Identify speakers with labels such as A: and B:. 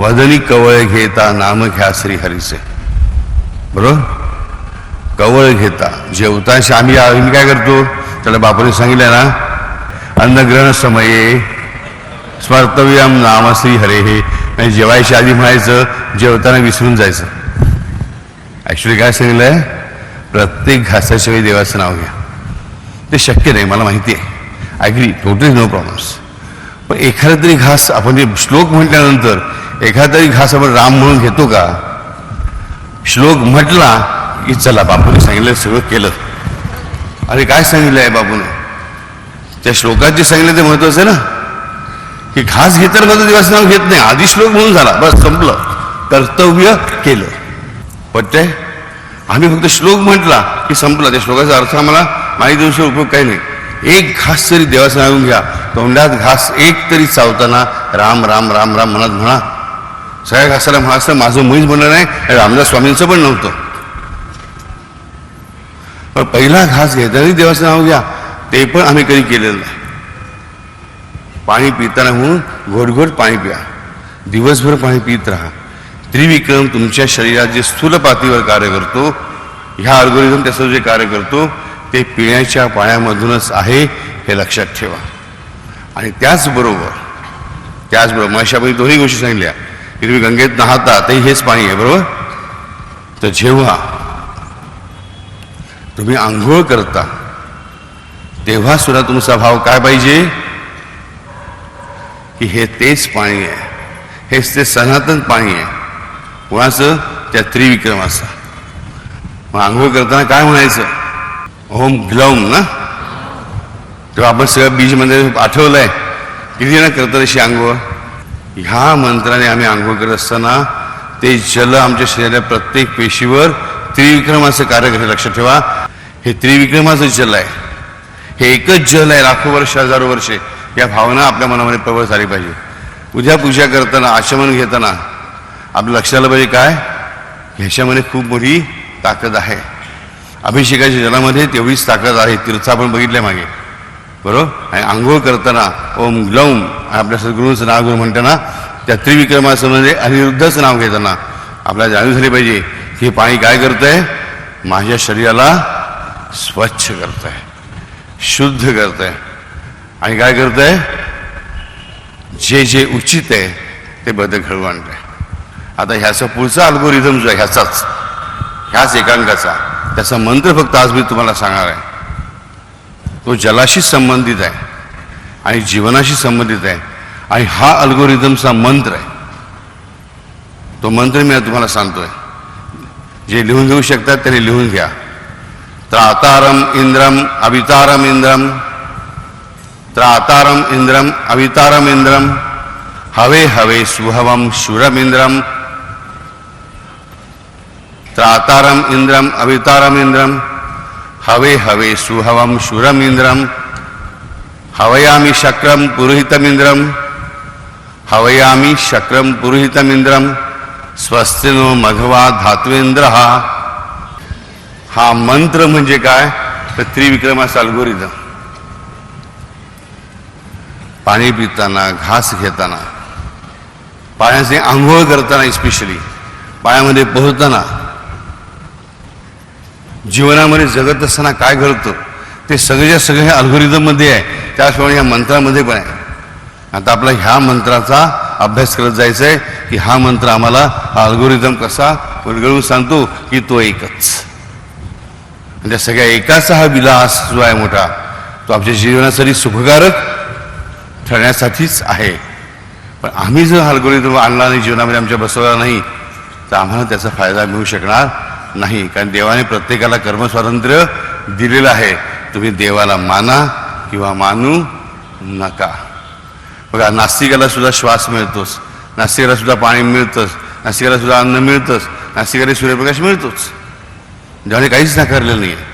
A: वदनी कवळ घेता नाम घ्या श्री हरीचे. बरोबर? कवळ घेता जेवताशी आम्ही आम्ही काय करतो? त्याला बापाने सांगितलं ना अन्नग्रहण समये स्मर्तव्यम नाम श्री हरे. हे आणि जेवायच्या आधी म्हणायचं जेवताना विसरून जायचं. ॲक्च्युली काय सांगितलंय? प्रत्येक घासाच्या वेळी देवाचं नाव घ्या. ते शक्य नाही मला माहिती आहे. ॲग्री टोटली नो प्रॉब्लेम्स पण एखादा तरी घास आपण जे श्लोक म्हटल्यानंतर एखादरी घास आपण राम म्हणून घेतो का? श्लोक म्हटला की चला बापूने सांगितलं सगळं केलं. अरे काय सांगितलं आहे बापूने? त्या श्लोकाचे सांगितलं ते महत्वाचं आहे ना? की घास घेताना माझं दिवस नाव घेत नाही आधी श्लोक म्हणून झाला बस संपलं. कर्तव्य केलं. पटते आम्ही फक्त श्लोक म्हटला की संपला. त्या श्लोकाचा अर्थ आम्हाला माहिती दिवशी उपयोग काही नाही. एक घास तरी देवाचं घेऊन घ्या तोंडात घास एक तरी चावताना राम राम राम राम म्हणत म्हणा सगळ्या घासाला म्हणा असं माझं मुळीच म्हणलं नाही रामदास स्वामींचं पण नव्हतं. पण पहिला घास घेताना देवाचं नाव घ्या ते पण आम्ही कधी केलेलं नाही. पाणी पिताना म्हणून घोटघोट पाणी प्या. दिवसभर पाणी पित राहा. त्रिविक्रम तुमच्या शरीरात जे स्थूल पातळीवर कार्य करतो ह्या अल्गोरिझम त्याचं जे कार्य करतो ते पिण्याच्या पाण्यामधूनच आहे हे लक्षात ठेवा. आणि त्याचबरोबर त्याचबरोबर मशापैकी दोन्ही गोष्टी सांगितल्या की तुम्ही गंगेत नाहता ते हेच पाणी आहे बरोबर? तर जेव्हा तुम्ही आंघोळ करता तेव्हा सुद्धा तुमचा भाव काय पाहिजे? की हे तेच पाणी आहे. हेच ते सनातन पाणी आहे. कोणाचं? त्या त्रिविक्रमाचं. मग आंघोळ करताना काय म्हणायचं? ओम ग्लौम ना? तेव्हा आपण सगळं बीजमध्ये आठवलंय. किती जण करतात अशी आंघोळ? ह्या मंत्राने आम्ही आंघोळ करत असताना ते जल आमच्या शरीराच्या प्रत्येक पेशीवर त्रिविक्रमाचं कार्य करते लक्षात ठेवा. हे त्रिविक्रमाचं जल आहे. हे एकच जल आहे लाखो वर्ष हजारो वर्षे. या भावना आपल्या मनामध्ये प्रबळ झाली पाहिजे. उद्या पूजा करताना आचमन घेताना आपल्या लक्षाला पाहिजे काय? ह्याच्यामध्ये खूप मोठी ताकद आहे. अभिषेकाच्या जलामध्ये तेवढीच ताकद आहे. तीर्थ आपण बघितल्या मागे. बरोबर? आणि आंघोळ करताना ओम ग्लौम आपल्या सद्गुरूंचं नाव घेऊन म्हणताना त्या त्रिविक्रमाचं म्हणजे अनिरुद्धाचं नाव घेताना आपल्याला जाणीव झाली पाहिजे की हे पाणी काय करतंय? माझ्या शरीराला स्वच्छ करतंय शुद्ध करतंय. आणि काय करतंय? जे जे उचित आहे ते बदल घडवून आणतंय. आता ह्याचा पुढचा अल्गोरिझम जो आहे ह्याचाच ह्याच एकांकाचा त्याचा मंत्र फक्त आज मी तुम्हाला सांगणार आहे. तो जलाशी संबंधित आहे. आणि जीवनाशी संबंधित आहे. आणि हा अल्गोरिझमचा मंत्र आहे. तो मंत्र मी तुम्हाला सांगतोय. जे लिहून घेऊ शकतात त्यांनी लिहून घ्या. त्रातारम इंद्रम अवितारम इंद्रम. त्रातारम इंद्रम अवितारम इंद्रम. हवे हवे सुहवम शुरम इंद्रम. त्रातारम इंद्रम अवितारम इंद्रम. हवे हवे सुहवम शुरमिंद्रम हवयामी शक्रम पुरोहितमिंद्रम हवयामी शक्रम पुरोहितमिंद्रम स्वस्तिनो मघवा धात्वेंद्र हा हा मंत्र म्हणजे काय? तर त्रिविक्रमाचा अल्गोरिदम पाणी पिताना घास घेताना पाण्याचे आंघोळ करताना स्पेशली पाण्यामध्ये पोहताना जीवनामध्ये जगत असताना काय घडतं ते सगळ्या सगळं अल्गोरिदममध्ये आहे. त्याचप्रमाणे ह्या मंत्रामध्ये पण आहे. आता आपला ह्या मंत्राचा अभ्यास करत जायचा आहे की हा मंत्र आम्हाला हा अल्गोरिदम कसा उलगडून सांगतो की तो एकच. म्हणजे सगळ्या एकाचा हा विलास जो आहे मोठा तो आमच्या जीवनासाठी सुखकारक ठरण्यासाठीच आहे. पण आम्ही जर अल्गोरिदम आणला नाही जीवनामध्ये आमच्या बसवला नाही तर आम्हाला त्याचा फायदा मिळू शकणार नाही कारण देवाने प्रत्येकाला कर्मस्वातंत्र्य दिलेलं आहे. तुम्ही देवाला माना किंवा मानू नका. बघा नास्तिकाला सुद्धा श्वास मिळतोच. नास्तिकाला सुद्धा पाणी मिळतंच. नास्तिकाला सुद्धा अन्न मिळतंच. नास्तिकाला सूर्यप्रकाश मिळतोच. ज्याने काहीच नाकारलेलं नाही आहे